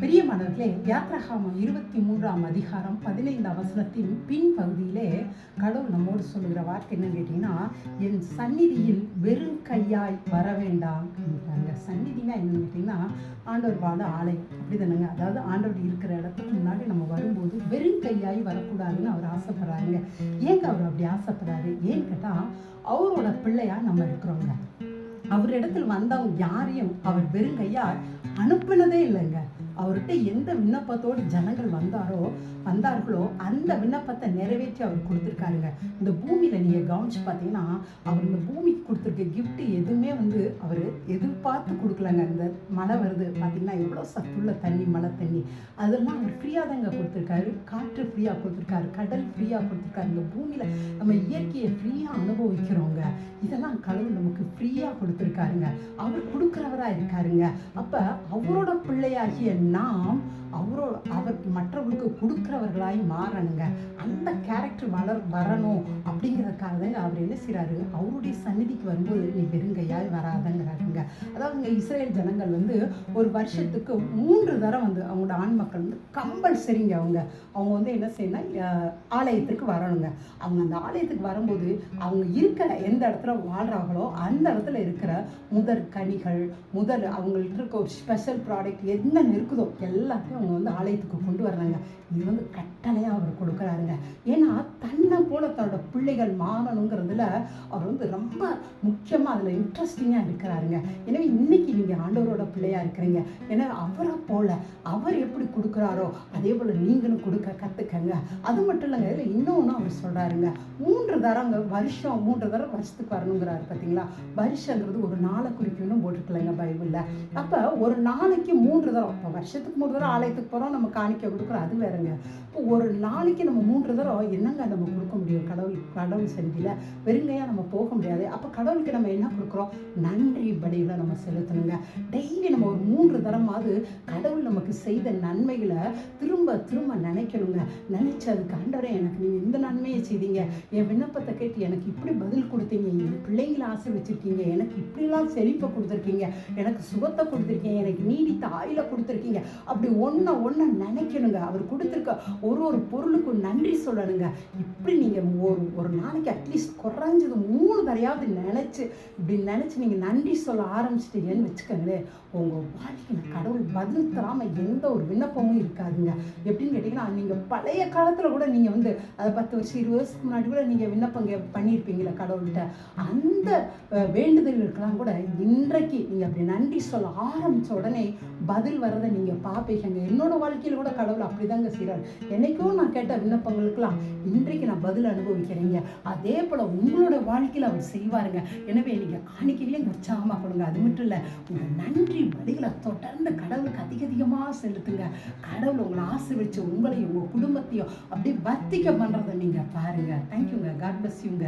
பிரியமானவர்களே யாத்ரகாமம் இருபத்தி மூன்றாம் அதிகாரம் பதினைந்து அவசரத்தின் பின் பகுதியிலே கடவுள் நம்மோடு சொல்லுகிற வார்த்தை என்னன்னு கேட்டீங்கன்னா என் சந்நிதியில் வெறும் கையாய் வர வேண்டாம் அப்படின்றாங்க சந்நிதினா என்னன்னு கேட்டிங்கன்னா ஆண்டவர் வாழ ஆலை. அப்படி தானேங்க அதாவது ஆண்டவர் இருக்கிற இடத்துக்கு முன்னாடி நம்ம வரும்போது வெறும் கையாய் வரக்கூடாதுன்னு அவர் ஆசைப்படுறாருங்க. ஏங்க அவர் அப்படி ஆசைப்படுறாரு? ஏன்னு கேட்டால் அவரோட பிள்ளையா நம்ம இருக்கிறோங்க. அவர் இடத்துல வந்தவங்க யாரையும் அவர் வெறுங்கையால் அனுப்பினதே இல்லைங்க. அவர்கிட்ட எந்த விண்ணப்பத்தோடு ஜனங்கள் வந்தாரோ வந்தார்களோ அந்த விண்ணப்பத்தை நிறைவேற்றி அவர் கொடுத்துருக்காருங்க. இந்த பூமியில் நீங்கள் கவனிச்சு பார்த்தீங்கன்னா அவர் இந்த பூமிக்கு கொடுத்துருக்க கிஃப்ட்டு எதுவுமே வந்து அவர் எதிர்பார்த்து கொடுக்கலங்க. இந்த மழை வருது பார்த்தீங்கன்னா எவ்வளோ சத்துள்ள தண்ணி மழை தண்ணி. அதெல்லாம் அவர் ஃப்ரீயாக தாங்க கொடுத்துருக்காரு. காற்று ஃப்ரீயாக கொடுத்துருக்காரு கடல் ஃப்ரீயாக கொடுத்துருக்காரு. இந்த பூமியில் நம்ம இயற்கையை ஃப்ரீயாக அனுபவிக்கிறோங்க. இதெல்லாம் கடவுள் நமக்கு ஃப்ரீயாக கொடுத்துருக்காருங்க. அவர் கொடுக்குறவராக இருக்காருங்க. அப்போ அவரோட பிள்ளையாகிய now அவரோ அவர் மற்றவர்களுக்கு கொடுக்குறவர்களாய் மாறணுங்க. அந்த கேரக்டர் வளர் வரணும் அப்படிங்கிறதுக்காக தாங்க அவர் என்ன செய்கிறாரு அவருடைய சந்நிதிக்கு வரும்போது நீ வெறுங்கையாய் வராதங்கிறாருங்க. அதாவதுங்க இஸ்ரேல் ஜனங்கள் வந்து ஒரு வருஷத்துக்கு மூன்று தரம் வந்து அவங்களோட ஆண் மக்கள் வந்து கம்பல்சரிங்க அவங்க. அவங்க வந்து என்ன செய்யணும் ஆலயத்துக்கு வரணுங்க. அவங்க அந்த ஆலயத்துக்கு வரும்போது அவங்க இருக்கிற எந்த இடத்துல வாழ்கிறாங்களோ அந்த இடத்துல இருக்கிற முதற் கனிகள் முதல் அவங்கள்ட்ட இருக்க ஒரு ஸ்பெஷல் ப்ராடக்ட் என்ன இருக்குதோ எல்லாத்தையும் அவங்க வந்து ஆலயத்துக்கு கொண்டு வர்றாங்க. இது வந்து கட்டளையாக அவர் கொடுக்குறாருங்க. ஏன்னா தன்னை போல தன்னோட பிள்ளைகள் மாறணுங்கிறதுல அவர் வந்து ரொம்ப முக்கியமாக அதில் இன்ட்ரெஸ்டிங்காக இருக்கிறாருங்க. எனவே இன்னைக்கு நீங்கள் ஆண்டவரோட பிள்ளையா இருக்கிறீங்க. ஏன்னா அவரை போல அவர் எப்படி கொடுக்குறாரோ அதே போல் நீங்களும் கொடுக்க கற்றுக்கங்க அது மட்டும் இல்லைங்க இதில் இன்னொன்று அவர் சொல்கிறாருங்க மூன்று தரங்க வருஷம் மூன்று தரம் வருஷத்துக்கு வரணுங்கிறாரு பார்த்தீங்களா? வருஷங்கிறது ஒரு நாளை குறிக்கணும்னு போட்டிருக்கலைங்க பைபிளில். அப்போ ஒரு நாளைக்கு மூன்று தரம் இப்போ வருஷத்துக்கு மூன்று தரம் ஆலயத்துக்கு போகிறோம் நம்ம காணிக்க கொடுக்குறோம் அது வேறங்க. இப்போ ஒரு நாளைக்கு நம்ம மூன்று தரம் என்னங்க நம்ம கொடுக்க முடியும்? கடவுள் கடவுள் சந்நிதியில் வெறுங்கையாக நம்ம போக முடியாது. அப்போ கடவுளுக்கு நம்ம என்ன கொடுக்குறோம்? நன்றி பலிகளை நம்ம செலுத்தணுங்க. டெய்லி நம்ம ஒரு மூன்று தரமாவது கடவுள் நமக்கு செய்த நன்மைகளை திரும்ப திரும்ப நினைக்கணுங்க. நினைச்சு அதுக்கு ஆண்டவரே எனக்கு நீங்கள் இந்த நன்மையை செய்தீங்க. என் விண்ணப்பத்தை கேட்டு எனக்கு இப்படி பதில் கொடுத்தீங்க. என் பிள்ளைங்களை வச்சுருக்கீங்க எனக்கு இப்படிலாம் செழிப்பை கொடுத்துருக்கீங்க. எனக்கு சுகத்தை கொடுத்துருக்கீங்க. எனக்கு நீடித்த ஆயில கொடுத்துருக்கீங்க. அப்படி ஒன்றை ஒன்றை நினைக்கணுங்க. அவர் கொடுத்துருக்க ஒரு ஒரு பொருளுக்கும் நன்றி சொல்லணுங்க. இப்படி நீங்கள் ஒரு ஒரு நாளைக்கு அட்லீஸ்ட் குறைஞ்சது மூணு தரையாவது நினச்சி இப்படி நினச்சி நீங்கள் நன்றி சொல்ல ஆரம்பிச்சிட்டீங்கன்னு வச்சுக்கோங்களேன். உங்கள் வாழ்க்கையில் கடவுள் பதில் தராமல் எந்த ஒரு விண்ணப்பமும் இருக்காதுங்க. எப்படின்னு கேட்டிங்கன்னா நீங்கள் பழைய காலத்தில் கூட நீங்கள் வந்து அதை பத்து வருஷம் இருபது வருஷத்துக்கு முன்னாடி கூட நீங்கள் விண்ணப்பங்க பண்ணியிருப்பீங்களே கடவுள்கிட்ட. அந்த வேண்டுதல்களுக்கெல்லாம் கூட இன்றைக்கு நீங்கள் அப்படி நன்றி சொல்ல ஆரம்பித்த உடனே பதில் வரதை நீங்கள் பார்ப்பீங்க என்னோட வாழ்க்கையில் கூட கடவுள் அப்படிதாங்க செய்கிறார் என்னைக்கும் நான் கேட்ட விண்ணப்பங்களுக்கெல்லாம் இன்றைக்கு நான் பதில் அனுபவிக்கிறேங்க. அதே போல் உங்களோட வாழ்க்கையில் அவர் செய்வாருங்க. எனவே நீங்கள் காணிக்கையிலையும் உற்சாகமாக கொடுங்க. அது மட்டும் இல்லை உங்கள் நன்றி பதிகளை தொடர்ந்து கடவுளுக்கு அதிக அதிகமாக செலுத்துங்க. கடவுள் உங்களை ஆசிர்வச்சு உங்களையும் உங்கள் குடும்பத்தையும் அப்படியே வர்த்திக்க பண்ணுறதை நீங்கள் பாருங்கள் தேங்க்யூங்க காட் பஸ்யூங்க